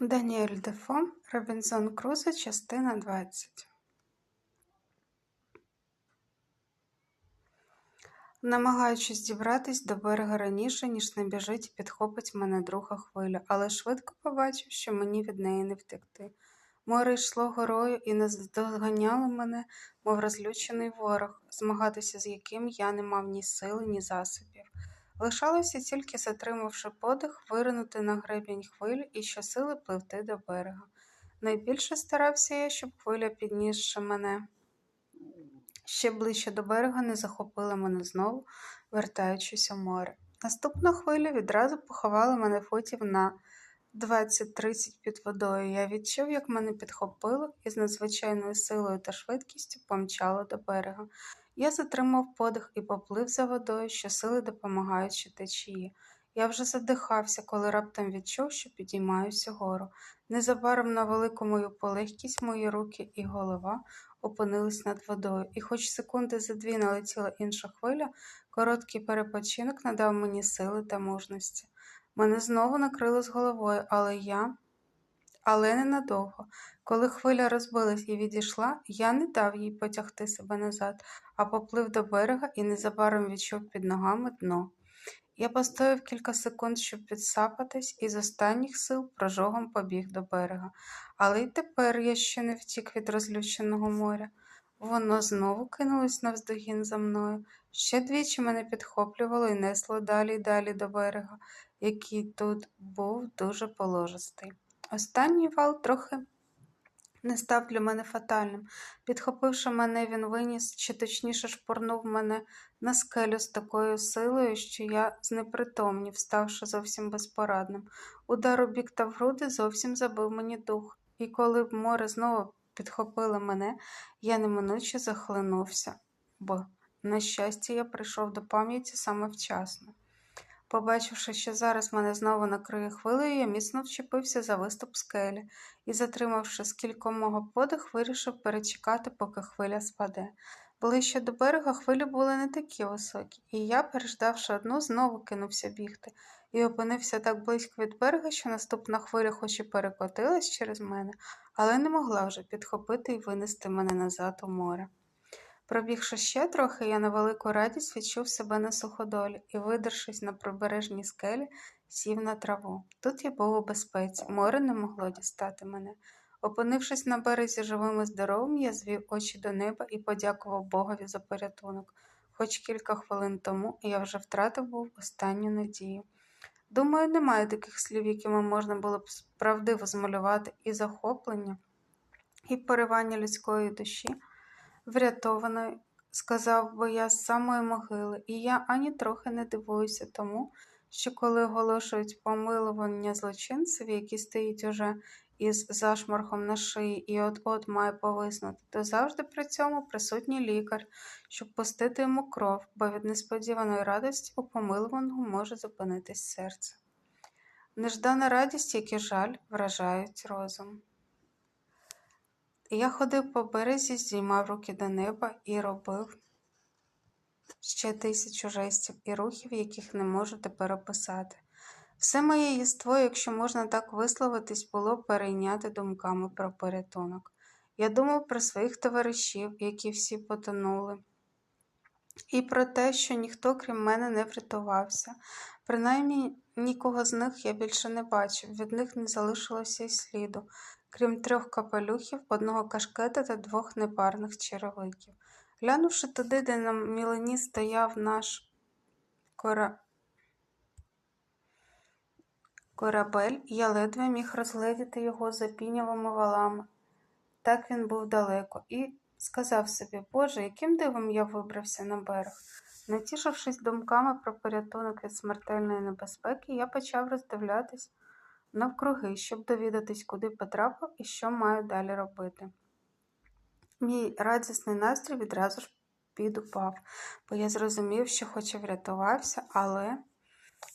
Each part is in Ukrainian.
Даніель Дефо, Робінзон Крузо, частина 20. Намагаючись дібратись до берега раніше, ніж набіжить і підхопить мене друга хвиля, але швидко побачив, що мені від неї не втекти. Море йшло горою і наздоганяло мене, мов розлючений ворог, змагатися з яким я не мав ні сили, ні засобів. Лишалося тільки, затримавши подих, виринути на гребінь хвиль і щосили пливти до берега. Найбільше старався я, щоб хвиля, піднісши мене ще ближче до берега, не захопила мене знову, вертаючись у море. Наступна хвиля відразу поховала мене футів на 20-30 під водою. Я відчув, як мене підхопило і з надзвичайною силою та швидкістю помчало до берега. Я затримав подих і поплив за водою, щосили допомагаючи течії. Я вже задихався, коли раптом відчув, що підіймаюся гору. Незабаром на велику мою полегкість мої руки і голова опинились над водою, і хоч секунди за дві налетіла інша хвиля, короткий перепочинок надав мені сили та мужності. Мене знову накрило з головою, але я. Але ненадовго. Коли хвиля розбилась і відійшла, я не дав їй потягти себе назад, а поплив до берега і незабаром відчув під ногами дно. Я постояв кілька секунд, щоб підсапатись, і з останніх сил прожогом побіг до берега. Але й тепер я ще не втік від розлюченого моря. Воно знову кинулось навздогін за мною. Ще двічі мене підхоплювало і несло далі й далі до берега, який тут був дуже положистий. Останній вал трохи не став для мене фатальним. Підхопивши мене, він виніс, чи точніше шпурнув мене на скелю з такою силою, що я знепритомнів, ставши зовсім безпорадним. Удар у бік та в груди зовсім забив мені дух, і коли б море знову підхопило мене, я неминуче захлинувся, бо, на щастя, я прийшов до пам'яті саме вчасно. Побачивши, що зараз мене знову накриє хвилею, я міцно вчепився за виступ скелі і, затримавши з кількомого подих, вирішив перечекати, поки хвиля спаде. Ближче до берега хвилі були не такі високі, і я, переждавши одну, знову кинувся бігти і опинився так близько від берега, що наступна хвиля, хоч і перекотилась через мене, але не могла вже підхопити і винести мене назад у море. Пробігши ще трохи, я на велику радість відчув себе на суходолі і, видершись на прибережній скелі, сів на траву. Тут я був у безпеці, море не могло дістати мене. Опинившись на березі живим і здоровим, я звів очі до неба і подякував Богові за порятунок. Хоч кілька хвилин тому я вже втратив був останню надію. Думаю, немає таких слів, якими можна було б справдиво змалювати і захоплення, і поривання людської душі врятованою, сказав би я з самої могили, і я ані трохи не дивуюся тому, що коли оголошують помилування злочинцеві, який стоїть уже із зашморхом на шиї і от-от має повиснути, то завжди при цьому присутній лікар, щоб пустити йому кров, бо від несподіваної радості у помилуваного може зупинитись серце. Неждана радість, як і жаль, вражають розум. Я ходив по березі, здіймав руки до неба і робив ще тисячу жестів і рухів, яких не можу тепер описати. Все моє єство, якщо можна так висловитись, було перейняти думками про порятунок. Я думав про своїх товаришів, які всі потонули, і про те, що ніхто, крім мене, не врятувався. Принаймні нікого з них я більше не бачив, від них не залишилося й сліду крім трьох капелюхів, одного кашкета та двох непарних черевиків. Глянувши туди, де на мілині стояв наш кора... корабель, я ледве міг розгледіти його за пінявими валами. Так він був далеко, і сказав собі, Боже, яким дивом я вибрався на берег. Натішившись думками про порятунок від смертельної небезпеки, я почав роздивлятись навкруги, щоб довідатись, куди потрапив і що маю далі робити. Мій радісний настрій відразу ж підупав, бо я зрозумів, що хоч і врятувався, але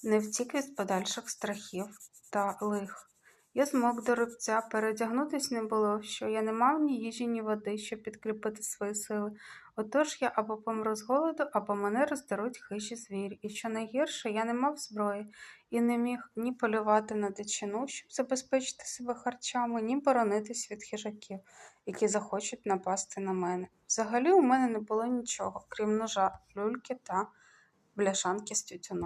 не втік від подальших страхів та лих. Я змок до рубця, передягнутись не було що. Я не мав ні їжі, ні води, щоб підкріпити свої сили. Отож я або помру з голоду, або мене роздеруть хижі звірі. І що найгірше, я не мав зброї і не міг ні полювати на дичину, щоб забезпечити себе харчами, ні боронитись від хижаків, які захочуть напасти на мене. Взагалі у мене не було нічого, крім ножа, люльки та бляшанки з тютюном.